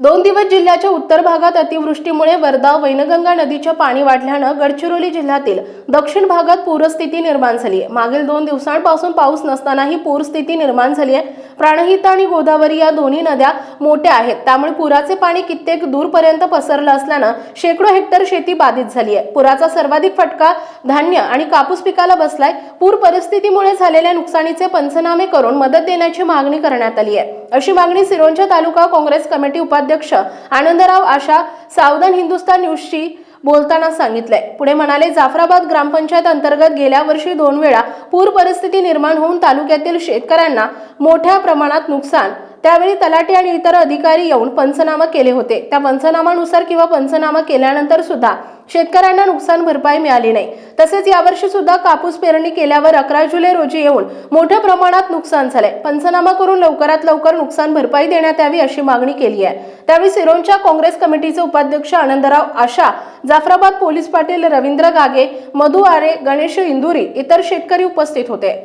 दोन दिवस जिल्ह्याच्या उत्तर भागात अतिवृष्टीमुळे वर्धा वैनगंगा नदीच्या पाणी वाढल्यानं गडचिरोली जिल्ह्यातील दक्षिण भागात पूरस्थिती निर्माण झाली आहे. मागील दोन दिवसांपासून पाऊस नसतानाही पूरस्थिती निर्माण झाली आहे. प्राणहिता आणि गोदावरी या दोन्ही नद्या मोठ्या आहेत. त्यामुळे पुराचे पाणी कित्येक दूरपर्यंत पसरलं असल्यानं शेकडो हेक्टर शेती बाधित झाली आहे. पुराचा सर्वाधिक फटका धान्य आणि कापूस पिकाला बसलाय. पूर परिस्थितीमुळे झालेल्या नुकसानीचे पंचनामे करून मदत देण्याची मागणी करण्यात आली आहे. अशी मागणी सिरोंचा तालुका काँग्रेस कमिटी उपाध्यक्ष आनंदराव आशा सावधान हिंदुस्तान न्यूजशी बोलताना सांगितलंय. पुढे म्हणाले जाफराबाद ग्रामपंचायत अंतर्गत गेल्या वर्षी दोन वेळा पूर परिस्थिती निर्माण होऊन तालुक्यातील शेतकऱ्यांना मोठ्या प्रमाणात नुकसान त्यावेळी तलाठी आणि इतर अधिकारी येऊन पंचनामा केले होते. त्या पंचनामानुसार किंवा पंचनामा केल्यानंतर सुद्धा शेतकऱ्यांना नुकसान भरपाई मिळाली नाही. तसेच यावर्षी सुद्धा कापूस पेरणी केल्यावर अकरा जुलै रोजी येऊन मोठ्या प्रमाणात नुकसान झालंय. पंचनामा करून लवकरात लवकर नुकसान भरपाई देण्यात यावी अशी मागणी केली आहे. त्यावेळी सिरोंच्या काँग्रेस कमिटीचे उपाध्यक्ष आनंदराव आशा जाफराबाद पोलीस पाटील रवींद्र गागे मधु आरे गणेश इंदुरी इतर शेतकरी उपस्थित होते.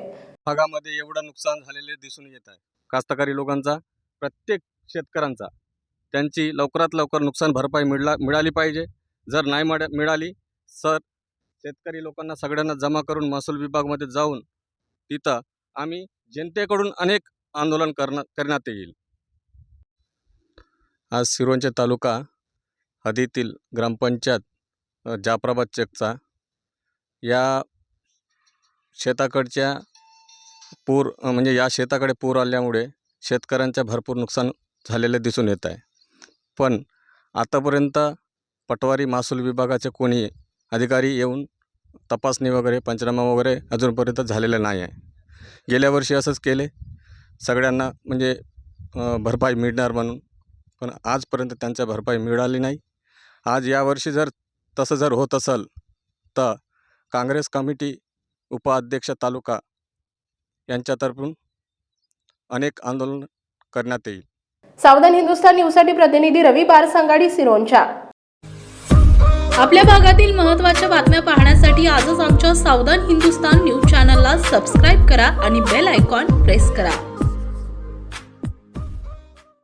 भागामध्ये एवढं नुकसान झालेले दिसून येत आहे. कास्तकारी लोकांचा प्रत्येक शेतकऱ्यांचा त्यांची लवकरात लवकर नुकसान भरपाई मिळला मिळाली पाहिजे. जर नाही मिळा मिळाली सर शेतकरी लोकांना सगळ्यांना जमा करून महसूल विभागमध्ये जाऊन तिथं आम्ही जनतेकडून अनेक आंदोलन करणं करण्यात येईल. आज सिरोंचे तालुका हदीतील ग्रामपंचायत जाफराबाद चेकचा या शेताकडच्या पूर म्हणजे या शेताकडे पूर आल्यामुळे शेतकऱ्यांचं भरपूर नुकसान झालेले दिसून येत आहे. पण आतापर्यंत पटवारी महसूल विभागाचे कोणी अधिकारी येऊन तपासणी वगैरे पंचनामा वगैरे अजूनपर्यंत झालेलं नाही आहे. गेल्या वर्षी असंच केले. सगळ्यांना म्हणजे भरपाई मिळणार म्हणून. पण आजपर्यंत त्यांच्या भरपाई मिळाली नाही. आज यावर्षी जर तसं जर होत असेल तर काँग्रेस कमिटी उपाध्यक्ष तालुका यांच्यातर्फून अनेक आंदोलन करण्यात येईल. सावधान हिंदुस्तान न्यूजसाठी प्रतिनिधी रवी बारसंगाडी सिरोंचा. आपल्या भागातील महत्त्वाच्या बातम्या पाहण्यासाठी आजच आमच्या सावधान हिंदुस्तान न्यूज चॅनलला सबस्क्राईब करा आणि बेल आयकॉन प्रेस करा.